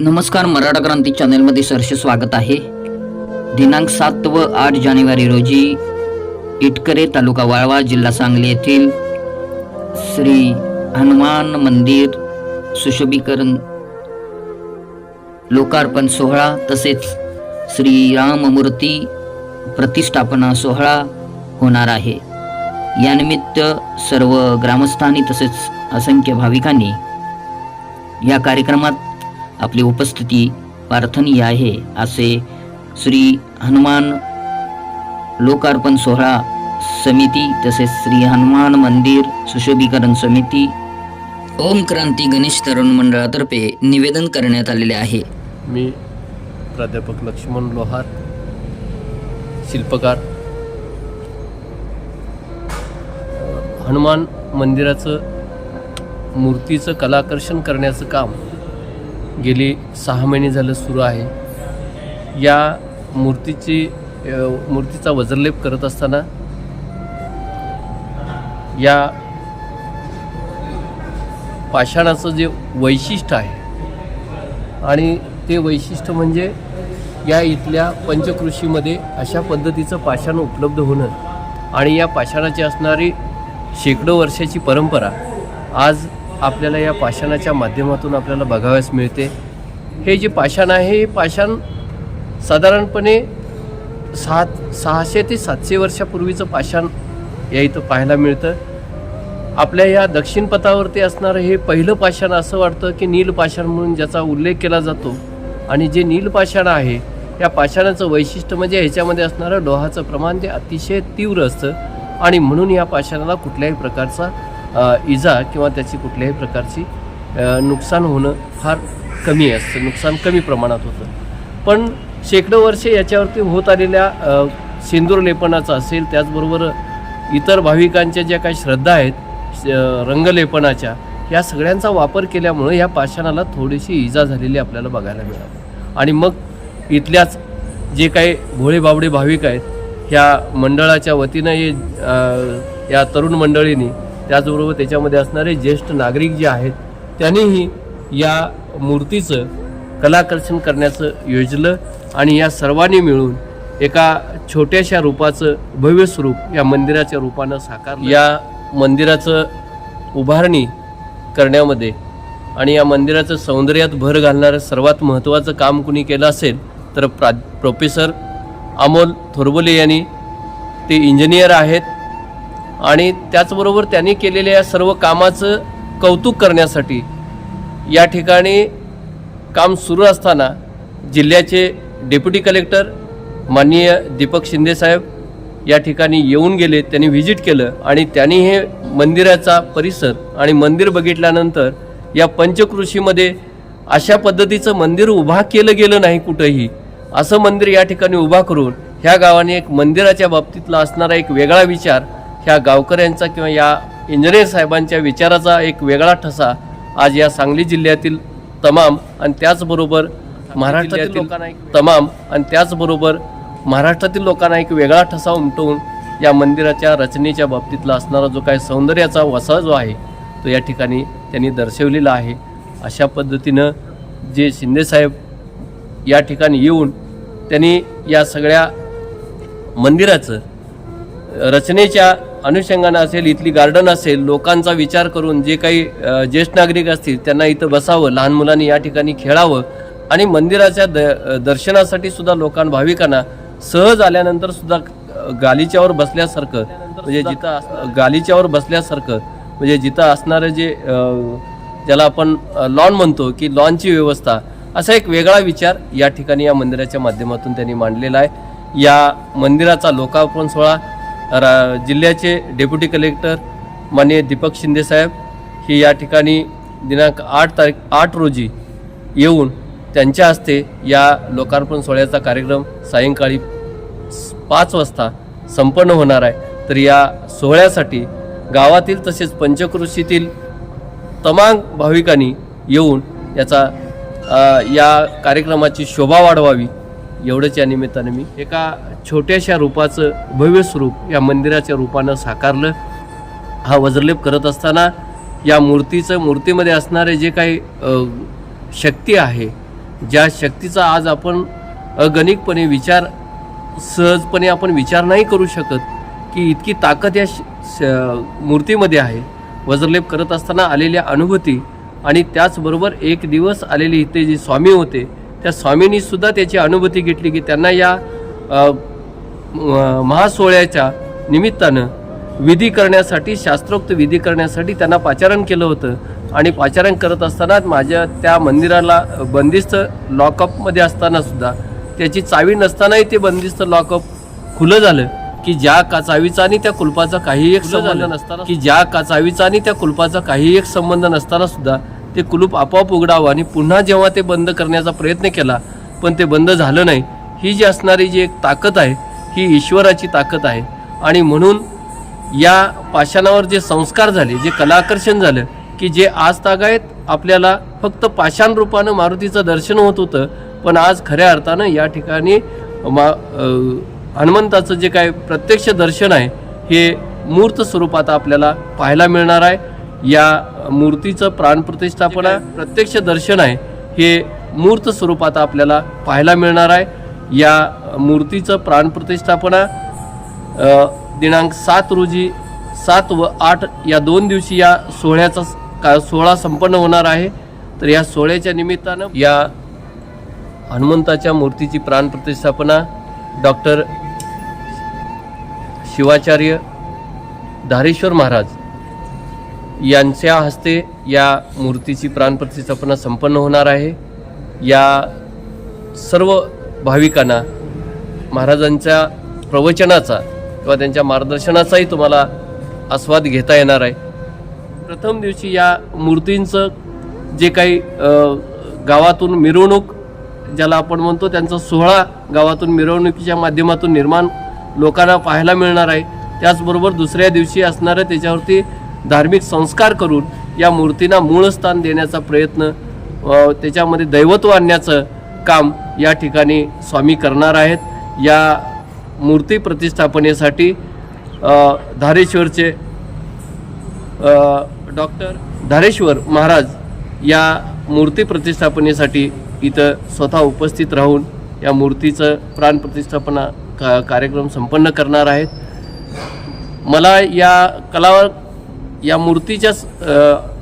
नमस्कार मराठा क्रांती चॅनलमध्ये सरस स्वागत आहे. दिनांक सात व आठ जानेवारी रोजी इटकरे तालुका वाळवा जिल्हा सांगली येथील श्री हनुमान मंदिर सुशोभीकरण लोकार्पण सोहळा तसेच श्रीराममूर्ती प्रतिष्ठापना सोहळा होणार आहे. यानिमित्त सर्व ग्रामस्थांनी तसेच असंख्य भाविकांनी या कार्यक्रमात आपली उपस्थिती प्रार्थनीय आहे असे श्री हनुमान लोकार्पण सोहळा समिती तसेच श्री हनुमान मंदिर सुशोभीकरण समिती ओम क्रांती गणेश तरुण मंडळातर्फे निवेदन करण्यात आलेले आहे. मी प्राध्यापक लक्ष्मण लोहार शिल्पकार. हनुमान मंदिराचं मूर्तीचं कलाकर्षण करण्याचं काम गेली सहा महिने झालं सुरू आहे. या मूर्तीची मूर्तीचा वज्रलेप करत असताना या पाषाणाचं जे वैशिष्ट्य आहे आणि ते वैशिष्ट्य म्हणजे या इथल्या पंचकृषीमध्ये अशा पद्धतीचं पाषाण उपलब्ध होणं आणि या पाषाणाची असणारी शेकडो वर्षाची परंपरा आज आपल्याला या पाषाणाच्या माध्यमातून आपल्याला बघाव्यास मिळते. हे जे पाषाण आहे हे पाषाण साधारणपणे सात सहाशे ते सातशे वर्षापूर्वीचं पाषाण या इथं पाहायला मिळतं. आपल्या या दक्षिण पथावरती असणारं हे पहिलं पाषाण असं वाटतं की नील पाषाण म्हणून ज्याचा उल्लेख केला जातो. आणि जे नीलपाषाण आहे या पाषाणाचं वैशिष्ट्य म्हणजे ह्याच्यामध्ये असणारं लोहाचं प्रमाण ते अतिशय तीव्र असतं. आणि म्हणून या पाषाणाला कुठल्याही प्रकारचा इजा किंवा त्याची कुठल्याही प्रकारची नुकसान होणं फार कमी असतं. नुकसान कमी प्रमाणात होतं. पण शेकडो वर्षे याच्यावरती होत आलेल्या सिंदूर लेपनाचं असेल त्याचबरोबर इतर भाविकांच्या ज्या काही श्रद्धा आहेत श- रंगलेपनाच्या या सगळ्यांचा वापर केल्यामुळं या पाषाणाला थोडीशी इजा झालेली आपल्याला बघायला मिळाली. आणि मग इथल्याच जे काही भोळे बाबडे भाविक आहेत ह्या मंडळाच्या वतीनं हे या तरुण मंडळींनी त्याचबरोबर त्याच्यामध्ये असणारे ज्येष्ठ नागरिक जे आहेत त्यांनीही या मूर्तीचं कलाकर्षण करण्याचं योजलं आणि या सर्वांनी मिळून एका छोट्याशा रूपाचं भव्य स्वरूप या मंदिराच्या रूपानं साकार या मंदिराचं उभारणी करण्यामध्ये आणि या मंदिराचं सौंदर्यात भर घालणारं सर्वात महत्त्वाचं काम कुणी केलं असेल तर प्रा प्रोफेसर अमोल थोरबोले यांनी. ते इंजिनियर आहेत आणि त्याचबरोबर त्यांनी केलेल्या या सर्व कामाचं कौतुक करण्यासाठी या ठिकाणी काम सुरू असताना जिल्ह्याचे डेप्युटी कलेक्टर माननीय दीपक शिंदेसाहेब या ठिकाणी येऊन गेले त्यांनी व्हिजिट केलं आणि त्यांनी हे मंदिराचा परिसर आणि मंदिर बघितल्यानंतर या पंचकृषीमध्ये अशा पद्धतीचं मंदिर उभा केलं गेलं नाही कुठंही असं मंदिर या ठिकाणी उभा करून ह्या गावाने एक मंदिराच्या बाबतीतला असणारा एक वेगळा विचार ह्या गावकऱ्यांचा किंवा या इंजिनियर साहेबांच्या विचाराचा एक वेगळा ठसा आज या सांगली जिल्ह्यातील तमाम आणि त्याचबरोबर महाराष्ट्रातील तमाम आणि त्याचबरोबर महाराष्ट्रातील लोकांना एक वेगळा ठसा उमटवून या मंदिराच्या रचनेच्या बाबतीतला असणारा जो काही सौंदर्याचा वसा जो आहे तो या ठिकाणी त्यांनी दर्शवलेला आहे. अशा पद्धतीनं जे शिंदेसाहेब या ठिकाणी येऊन त्यांनी या सगळ्या मंदिराचं रचनेच्या अनुषंगानं असेल इथली गार्डन असेल लोकांचा विचार करून जे काही ज्येष्ठ नागरिक असतील त्यांना इथं बसावं लहान मुलांनी या ठिकाणी खेळावं आणि मंदिराच्या द दर्शनासाठी सुद्धा लोकां भाविकांना सहज आल्यानंतर सुद्धा गालिच्यावर बसल्यासारखं म्हणजे जिथं गालिच्यावर बसल्यासारखं म्हणजे जिथं असणारं जे ज्याला आपण लॉन म्हणतो की लॉनची व्यवस्था असा एक वेगळा विचार या ठिकाणी या मंदिराच्या माध्यमातून त्यांनी मांडलेला आहे. या मंदिराचा लोकार्पण सोहळा रा जिल्ह्याचे डेप्युटी कलेक्टर माननीय दीपक शिंदेसाहेब हे या ठिकाणी दिनांक आठ तारीख आठ रोजी येऊन त्यांच्या हस्ते या लोकार्पण सोहळ्याचा कार्यक्रम सायंकाळी पाच वाजता संपन्न होणार आहे. तर या सोहळ्यासाठी गावातील तसेच पंचकृषीतील तमाम भाविकांनी येऊन याचा या कार्यक्रमाची शोभा वाढवावी. एवढंच या निमित्ताने मी एका छोट्याशा रूपाचं भव्य स्वरूप या मंदिराच्या रूपानं साकारलं. हा वज्रलेप करत असताना या मूर्तीचं मूर्तीमध्ये असणारे जे काही शक्ती आहे ज्या शक्तीचा आज आपण अगणिकपणे विचार सहजपणे आपण विचार नाही करू शकत की इतकी ताकद या श- श- मूर्तीमध्ये आहे. वज्रलेप करत असताना आलेल्या अनुभूती आणि त्याचबरोबर एक दिवस आलेले इथे जे स्वामी होते त्या स्वामींनी सुद्धा त्याची अनुभूती घेतली की त्यांना या महासोहळ्याच्या निमित्तानं विधी करण्यासाठी शास्त्रोक्त विधी करण्यासाठी त्यांना पाचारण केलं होतं. आणि पाचारण करत असताना माझ्या त्या मंदिराला बंदिस्त लॉकअपमध्ये असताना सुद्धा त्याची चावी नसतानाही ते बंदिस्त लॉकअप खुलं झालं की ज्या का चावीचा आणि त्या कुलपाचा काही एक संबंध नसताना की ज्या का चावीचा आणि त्या कुलपाचा काही एक संबंध नसताना सुद्धा ते कुलूप आपोआप उघडावं आणि पुन्हा जेव्हा ते बंद करण्याचा प्रयत्न केला पण ते बंद झालं नाही. ही जी असणारी जी एक ताकद आहे ही ईश्वराची ताकद आहे. आणि म्हणून या पाषाणावर जे संस्कार झाले जे कलाकर्षण झालं की जे आज तागायत आपल्याला फक्त पाषाण रूपानं मारुतीचं दर्शन होत होतं पण आज खऱ्या अर्थानं या ठिकाणी मा हनुमंताचं जे काय प्रत्यक्ष दर्शन आहे हे मूर्त स्वरूपात आपल्याला पाहायला मिळणार आहे. या मूर्तीचं प्राणप्रतिष्ठापना प्रत्यक्ष दर्शन आहे. हे मूर्त स्वरूपात आपल्याला पाहायला मिळणार आहे. या मूर्तीचं प्राणप्रतिष्ठापना दिनांक सात रोजी सात व आठ या दोन दिवशी या सोहळ्याचा का सोहळा संपन्न होणार आहे. तर या सोहळ्याच्या निमित्तानं या हनुमंताच्या मूर्तीची प्राणप्रतिष्ठापना डॉक्टर शिवाचार्य धारेश्वर महाराज यांच्या हस्ते या मूर्तीची प्राणप्रतिष्ठापना संपन्न होणार आहे. या सर्व भाविकांना महाराजांच्या प्रवचनाचा किंवा त्यांच्या मार्गदर्शनाचाही तुम्हाला आस्वाद घेता येणार आहे. प्रथम दिवशी या मूर्तींचं जे काही गावातून मिरवणूक ज्याला आपण म्हणतो त्यांचा सोहळा गावातून मिरवणुकीच्या माध्यमातून निर्माण लोकांना पाहायला मिळणार आहे. त्याचबरोबर दुसऱ्या दिवशी असणारं त्याच्यावरती धार्मिक संस्कार करून या मूर्तींना मूळ स्थान देण्याचा प्रयत्न त्याच्यामध्ये दैवत्व आणण्याचं काम या ठिकाणी स्वामी करणार आहेत. या मूर्ती प्रतिष्ठापनेसाठी धारेश्वरचे डॉक्टर धारेश्वर महाराज या मूर्ती प्रतिष्ठापनेसाठी इथं स्वतः उपस्थित राहून या मूर्तीचं प्राणप्रतिष्ठापना का कार्यक्रम संपन्न करणार आहेत. मला या कला या मूर्तीच्याच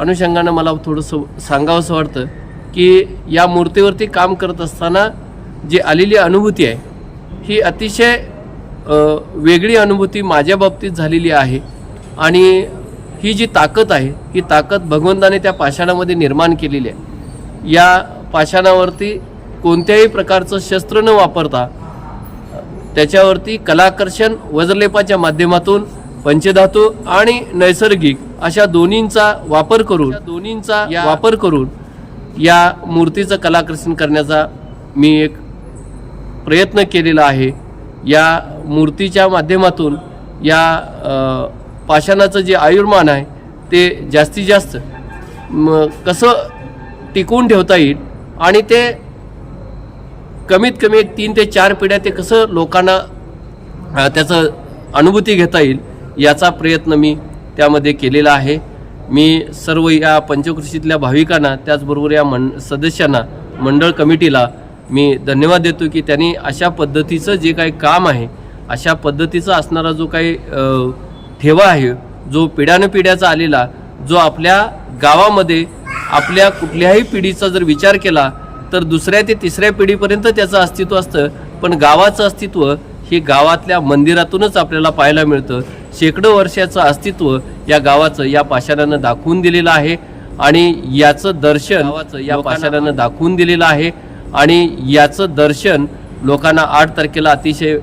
अनुषंगानं मला थोडंसं सांगावंसं वाटतं की या मूर्तीवरती काम करत असताना जी आलेली अनुभूती आहे ही अतिशय वेगळी अनुभूती माझ्या बाबतीत झालेली आहे. आणि ही जी ताकद आहे ही ताकद भगवंताने त्या पाषाणामध्ये निर्माण केलेली आहे. या पाषाणावरती कोणत्याही प्रकारचं शस्त्र न वापरता त्याच्यावरती कलाकर्षण वज्रलेपाच्या माध्यमातून पंचधातू आणि नैसर्गिक अशा दोन्हींचा वापर करून दोन्हींचा वापर करून या मूर्तीचं कलाकर्षण करण्याचा मी एक प्रयत्न केलेला आहे. या मूर्तीच्या माध्यमातून या पाषाणाचं जे आयुर्मान आहे ते जास्तीत जास्त म, कसं टिकवून ठेवता येईल आणि ते कमीत कमी एक तीन ते चार पिढ्या ते कसं लोकांना त्याचं अनुभूती घेता येईल याचा प्रयत्न मी त्यामध्ये केलेला आहे. मी सर्व या पंचकृषीतल्या भाविकांना त्याचबरोबर या मं सदस्यांना मंडळ कमिटीला मी धन्यवाद देतो की त्यांनी अशा पद्धतीचं जे काही काम आहे अशा पद्धतीचा असणारा जो काही ठेवा आहे जो पिढ्यानपिढ्याचा आलेला जो आपल्या गावामध्ये आपल्या कुठल्याही पिढीचा जर विचार केला तर दुसऱ्या ते तिसऱ्या पिढीपर्यंत त्याचं अस्तित्व असतं. पण गावाचं अस्तित्व हे गावातल्या मंदिरातूनच आपल्याला पाहायला मिळतं. शेकडो वर्षाचं अस्तित्व या गावाचं या पाषाणानं दाखवून दिलेलं आहे. आणि याचं दर्शन गावाचं या पाषाणानं दाखवून दिलेलं आहे. आणि याचं दर्शन लोकांना आठ तारखेला अतिशय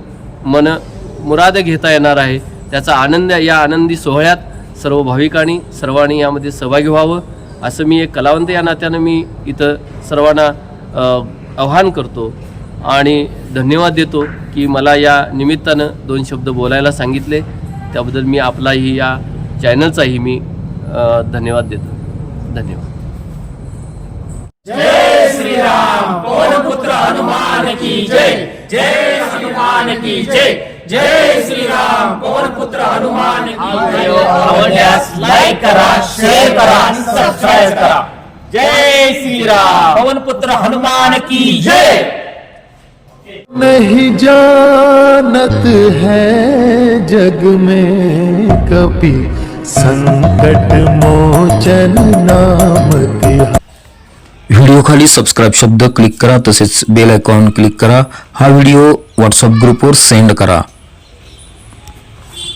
मन मुराद घेता येणार आहे. त्याचा आनंद या आनंदी सोहळ्यात सर्व भाविकांनी सर्वांनी यामध्ये सहभागी व्हावं. असं मी एक कलावंत या नात्यानं मी इथं सर्वांना आव्हान करतो. आणि धन्यवाद देतो की मला या निमित्तानं दोन शब्द बोलायला सांगितले. त्याबद्दल मी आपलाही या चॅनलचाही मी धन्यवाद देतो. धन्यवाद. पुत्र हनुमान की जय जय हनुमान की जय जय श्रीराम पवन पुत्र हनुमान की जय। आवडल्यास लाईक करा शेअर करा सबस्क्राईब करा. जय जय श्री राम पवन पुत्र हनुमान की जय। नहीं जानत है जग में कभी। संकट मोचन नाम व्हिडिओ खाली सबस्क्राईब शब्द क्लिक करा तसेच बेल आयकॉन क्लिक करा. हा व्हिडिओ व्हॉट्सअप ग्रुपवर सेंड करा.